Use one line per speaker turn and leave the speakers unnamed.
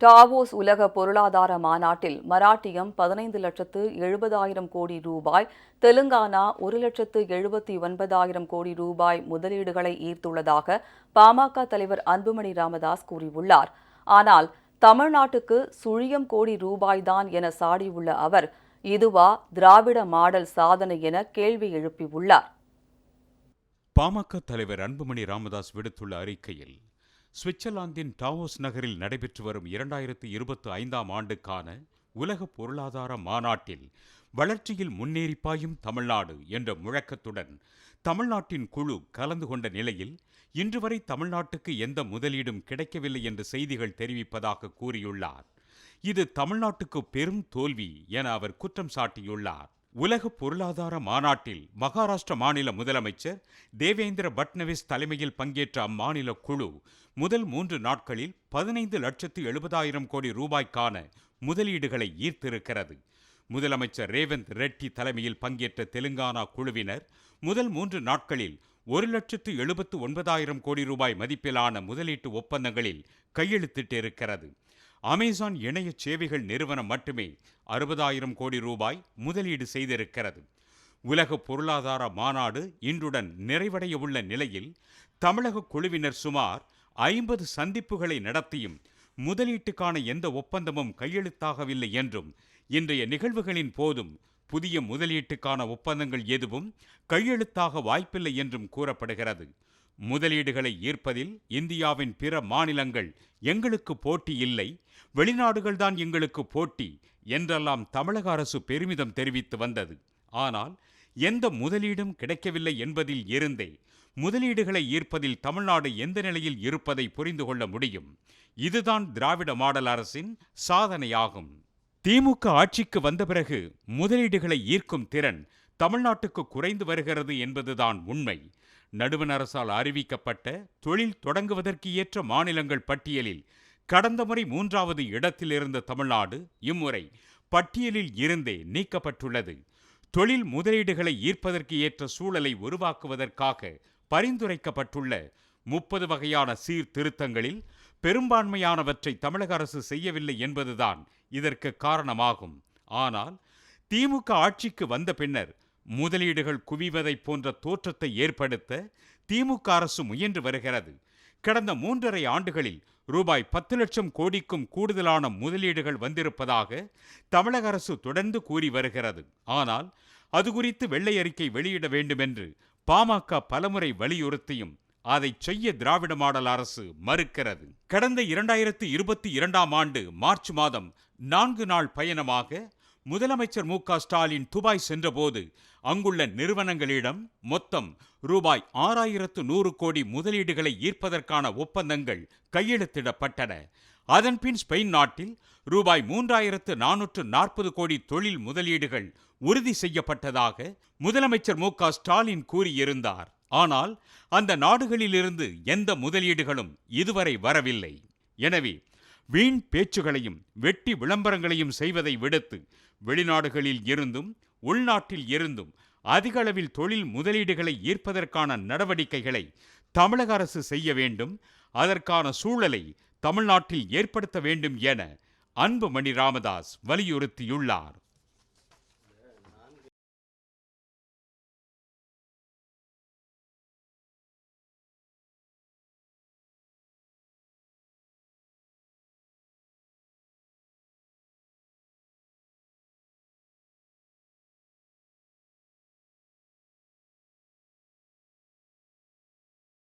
Davos உலக பொருளாதார மாநாட்டில் மராட்டியம் பதினைந்து லட்சத்து எழுபதாயிரம் கோடி ரூபாய் தெலுங்கானா ஒரு லட்சத்து எழுபத்தி ஒன்பதாயிரம் கோடி ரூபாய் முதலீடுகளை ஈர்த்துள்ளதாக பாமக தலைவர் அன்புமணி ராமதாஸ் கூறியுள்ளார். ஆனால் தமிழ்நாட்டுக்கு சுழியம் கோடி ரூபாய்தான் என சாடியுள்ள அவர் இதுவா திராவிட மாடல் சாதனை என கேள்வி எழுப்பியுள்ளார்.
பாமக தலைவர் அன்புமணி ராமதாஸ் விடுத்துள்ள அறிக்கையில் சுவிட்சர்லாந்தின் டாவோஸ் நகரில் நடைபெற்று வரும் இரண்டாயிரத்து இருபத்தி ஐந்தாம் ஆண்டுக்கான உலக பொருளாதார மாநாட்டில் வளர்ச்சியில் முன்னேறி பாயும் தமிழ்நாடு என்ற முழக்கத்துடன் தமிழ்நாட்டின் குழு கலந்து கொண்ட நிலையில் இன்று வரை தமிழ்நாட்டுக்கு எந்த முதலீடும் கிடைக்கவில்லை என்று செய்திகள் தெரிவிப்பதாக கூறியுள்ளார். இது தமிழ்நாட்டுக்கு பெரும் தோல்வி என அவர் குற்றம் சாட்டியுள்ளார். உலக பொருளாதார மாநாட்டில் மகாராஷ்டிர மாநில முதலமைச்சர் தேவேந்திர பட்னவிஸ் தலைமையில் பங்கேற்ற அம்மாநில குழு முதல் மூன்று நாட்களில் பதினைந்து லட்சத்து எழுபதாயிரம் கோடி ரூபாய்க்கான முதலீடுகளை ஈர்த்திருக்கிறது. முதலமைச்சர் ரேவந்த் ரெட்டி தலைமையில் பங்கேற்ற தெலுங்கானா குழுவினர் முதல் மூன்று நாட்களில் ஒரு லட்சத்து எழுபத்து ஒன்பதாயிரம் கோடி ரூபாய் மதிப்பிலான முதலீட்டு ஒப்பந்தங்களில் கையெழுத்திட்டிருக்கிறது. அமேசான் இணைய சேவைகள் நிறுவனம் மட்டுமே அறுபதாயிரம் கோடி ரூபாய் முதலீடு செய்திருக்கிறது. உலக பொருளாதார மாநாடு இன்றுடன் நிறைவடைய உள்ள நிலையில் தமிழக குழுவினர் சுமார் ஐம்பது சந்திப்புகளை நடத்தியும் முதலீட்டுக்கான எந்த ஒப்பந்தமும் கையெழுத்தாகவில்லை என்றும் இன்றைய நிகழ்வுகளின் போதும் புதிய முதலீட்டுக்கான ஒப்பந்தங்கள் எதுவும் கையெழுத்தாக வாய்ப்பில்லை என்றும் கூறப்படுகிறது. முதலீடுகளை ஈர்ப்பதில் இந்தியாவின் பிற மாநிலங்கள் எங்களுக்கு போட்டி இல்லை வெளிநாடுகள்தான் எங்களுக்கு போட்டி என்றெல்லாம் தமிழக அரசு பெருமிதம் தெரிவித்து வந்தது. ஆனால் எந்த முதலீடும் கிடைக்கவில்லை என்பதில் இருந்தே முதலீடுகளை ஈர்ப்பதில் தமிழ்நாடு எந்த நிலையில் இருப்பதை புரிந்து கொள்ள முடியும். இதுதான் திராவிட மாடல் அரசின் சாதனையாகும். திமுக ஆட்சிக்கு வந்த பிறகு முதலீடுகளை ஈர்க்கும் திறன் தமிழ்நாட்டுக்கு குறைந்து வருகிறது என்பதுதான் உண்மை. நடுவண் அரசால் அறிவிக்கப்பட்ட தொழில் தொடங்குவதற்கு ஏற்ற மாநிலங்கள் பட்டியலில் கடந்த முறை மூன்றாவது இடத்தில் இருந்த தமிழ்நாடு இம்முறை பட்டியலில் இருந்தே நீக்கப்பட்டுள்ளது. தொழில் முதலீடுகளை ஈர்ப்பதற்கு ஏற்ற சூழலை உருவாக்குவதற்காக பரிந்துரைக்கப்பட்டுள்ள முப்பது வகையான சீர்திருத்தங்களில் பெரும்பான்மையானவற்றை தமிழக அரசு செய்யவில்லை என்பதுதான் இதற்கு காரணமாகும். ஆனால் திமுக ஆட்சிக்கு வந்த பின்னர் முதலீடுகள் குவிவதை போன்ற தோற்றத்தை ஏற்படுத்த திமுக அரசு முயன்று வருகிறது. கடந்த மூன்றரை ஆண்டுகளில் ரூபாய் பத்து லட்சம் கோடிக்கும் கூடுதலான முதலீடுகள் வந்திருப்பதாக தமிழக அரசு தொடர்ந்து கூறி வருகிறது. ஆனால் அது குறித்து வெள்ளை அறிக்கை வெளியிட வேண்டுமென்று பாமக பலமுறை வலியுறுத்தியும் அதை செய்ய திராவிட மாடல் அரசு மறுக்கிறது. கடந்த இரண்டாயிரத்து இருபத்தி இரண்டாம் ஆண்டு மார்ச் மாதம் நான்கு நாள் பயணமாக முதலமைச்சர் மு க ஸ்டாலின் துபாய் சென்றபோது அங்குள்ள நிறுவனங்களிடம் மொத்தம் ரூபாய் ஆறாயிரத்து நூறு கோடி முதலீடுகளை ஈர்ப்பதற்கான ஒப்பந்தங்கள் கையெழுத்திடப்பட்டன. அதன்பின் ஸ்பெயின் நாட்டில் ரூபாய் மூன்றாயிரத்து நானூற்று நாற்பது கோடி தொழில் முதலீடுகள் உறுதி செய்யப்பட்டதாக முதலமைச்சர் மு க ஸ்டாலின் கூறியிருந்தார். ஆனால் அந்த நாடுகளிலிருந்து எந்த முதலீடுகளும் இதுவரை வரவில்லை. எனவே வீண் பேச்சுகளையும் வெட்டி விளம்பரங்களையும் செய்வதை விடுத்து வெளிநாடுகளில் இருந்தும் உள்நாட்டில் இருந்தும் அதிகளவில் தொழில் முதலீடுகளை ஈர்ப்பதற்கான நடவடிக்கைகளை தமிழக அரசு செய்ய வேண்டும். அதற்கான சூழலை தமிழ்நாட்டில் ஏற்படுத்த வேண்டும் என அன்புமணி ராமதாஸ் வலியுறுத்தியுள்ளார்.